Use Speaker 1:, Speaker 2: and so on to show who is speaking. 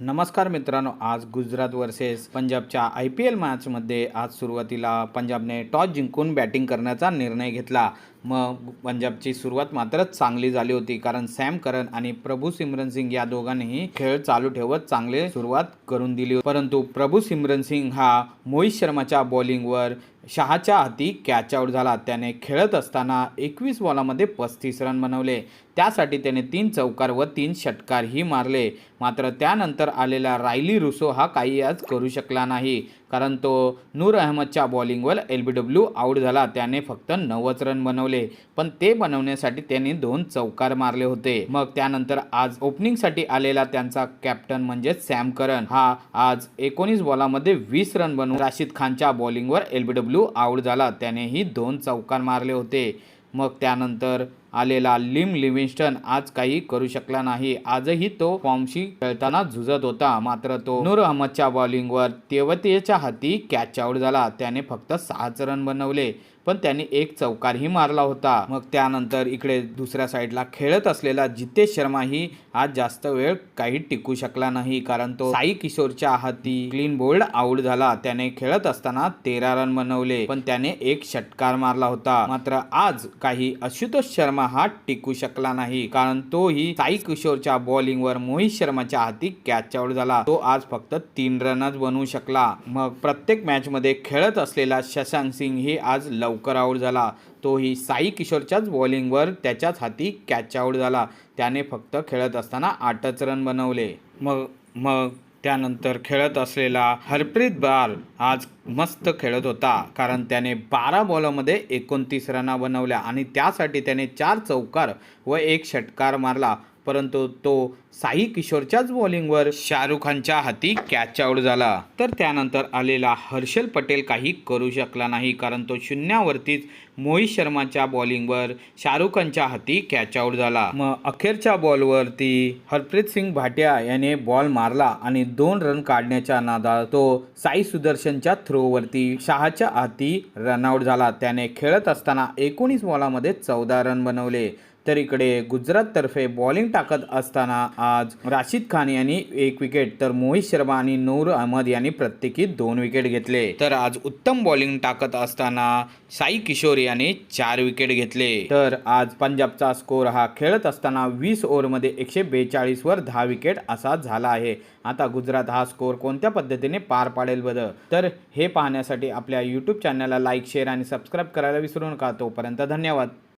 Speaker 1: नमस्कार मित्रांनो आज गुजरात वर्सेस पंजाबच्या आय पी एल मॅचमध्ये आज सुरुवातीला पंजाबने टॉस जिंकून बॅटिंग करण्याचा निर्णय घेतला. मग पंजाबची सुरुवात मात्र चांगली झाली होती कारण सॅम करन आणि प्रभू सिमरन सिंग या दोघांनीही खेळ चालू ठेवत चांगले सुरुवात करून दिली परंतु प्रभू सिमरन सिंग हा मोहित शर्माच्या बॉलिंगवर शहाच्या हाती कॅच आऊट झाला. त्याने खेळत असताना एकवीस बॉलामध्ये पस्तीस रन बनवले. त्यासाठी त्याने तीन चौकार व तीन षटकारही मारले. मात्र त्यानंतर आलेला रायली रुसो हा काही आज करू शकला नाही. कारण तो नूर अहमदच्या बॉलिंगवर एल बी डब्ल्यू आऊट झाला. त्याने फक्त नव्वद रन बनवले. पण ते बनवण्यासाठी त्याने दोन चौकार मारले होते. मग त्यानंतर आज ओपनिंगसाठी आलेला त्यांचा कॅप्टन म्हणजे सॅम करन. हा आज एकोणीस बॉलामध्ये वीस रन बनवून राशीद खानच्या बॉलिंगवर एल बी डब्ल्यू आऊट झाला. त्यानेही दोन चौकार मारले होते. मग त्यानंतर आलेला लिम लिव्हिंस्टन आज काही करू शकला नाही. आजही तो फॉर्मशी खेळताना झुजत होता. मात्र तो नूर अहमदच्या बॉलिंगवर तेवतेच्या हाती कॅच आऊट झाला. त्याने फक्त सहाच रन बनवले पण त्याने एक चौकारही मारला होता. मग त्यानंतर इकडे दुसऱ्या साईडला खेळत असलेला जितेश शर्माही आज जास्त वेळ काही टिकू शकला नाही. कारण तो साई किशोरच्या हाती क्लीन बोल्ड आऊट झाला. त्याने खेळत असताना तेरा रन बनवले पण त्याने एक षटकार मारला होता. मात्र आज काही आशुतोष शर्मा हा टिकू शकला नाही. कारण तोही साई किशोरच्या बॉलिंगवर मोहित शर्माच्या हाती कॅच आऊट झाला. तो आज फक्त तीन रनच बनवू शकला. मग प्रत्येक मॅच मध्ये खेळत असलेला शशांक सिंग ही आज लवकर आऊट झाला. तोही साई किशोरच्याच बॉलिंगवर त्याच्याच हाती कॅच आऊट झाला. त्याने फक्त खेळत असताना आठच रन बनवले. मग मग त्यानंतर खेळत असलेला हरप्रीत बाल आज मस्त खेळत होता. कारण त्याने बारा बॉलमध्ये एकोणतीस रना बनवल्या आणि त्यासाठी त्याने चार चौकार व एक षटकार मारला. परंतु तो साई किशोरच्याच बॉलिंगवर शाहरुख खानच्या हाती कॅच आऊट झाला. तर त्यानंतर आलेला हर्षल पटेल काही करू शकला नाही कारण तो शून्यावरतीच मोहित शर्माच्या बॉलिंगवर शाहरुख खानच्या हाती कॅच आऊट झाला. मग अखेरच्या बॉलवरती हरप्रीत सिंग भाटिया याने बॉल मारला आणि दोन रन काढण्याच्या नादात तो साई सुदर्शनच्या थ्रोवरती शहाच्या हाती रनआउट झाला. त्याने खेळत असताना एकोणीस बॉलामध्ये चौदा रन बनवले. तर इकडे गुजराततर्फे बॉलिंग टाकत असताना आज राशिद खान यांनी एक विकेट तर मोहित शर्मा आणि नूर अहमद यांनी प्रत्येकी दोन विकेट घेतले. तर आज उत्तम बॉलिंग टाकत असताना साई किशोर यांनी चार विकेट घेतले. तर आज पंजाबचा स्कोर हा खेळत असताना वीस ओव्हरमध्ये एकशे बेचाळीसवर दहा विकेट असा झाला आहे. आता गुजरात हा स्कोर कोणत्या पद्धतीने पार पाडेल बरं? तर हे पाहण्यासाठी आपल्या यूट्यूब चॅनलला लाईक शेअर आणि सबस्क्राईब करायला विसरू नका. तोपर्यंत धन्यवाद.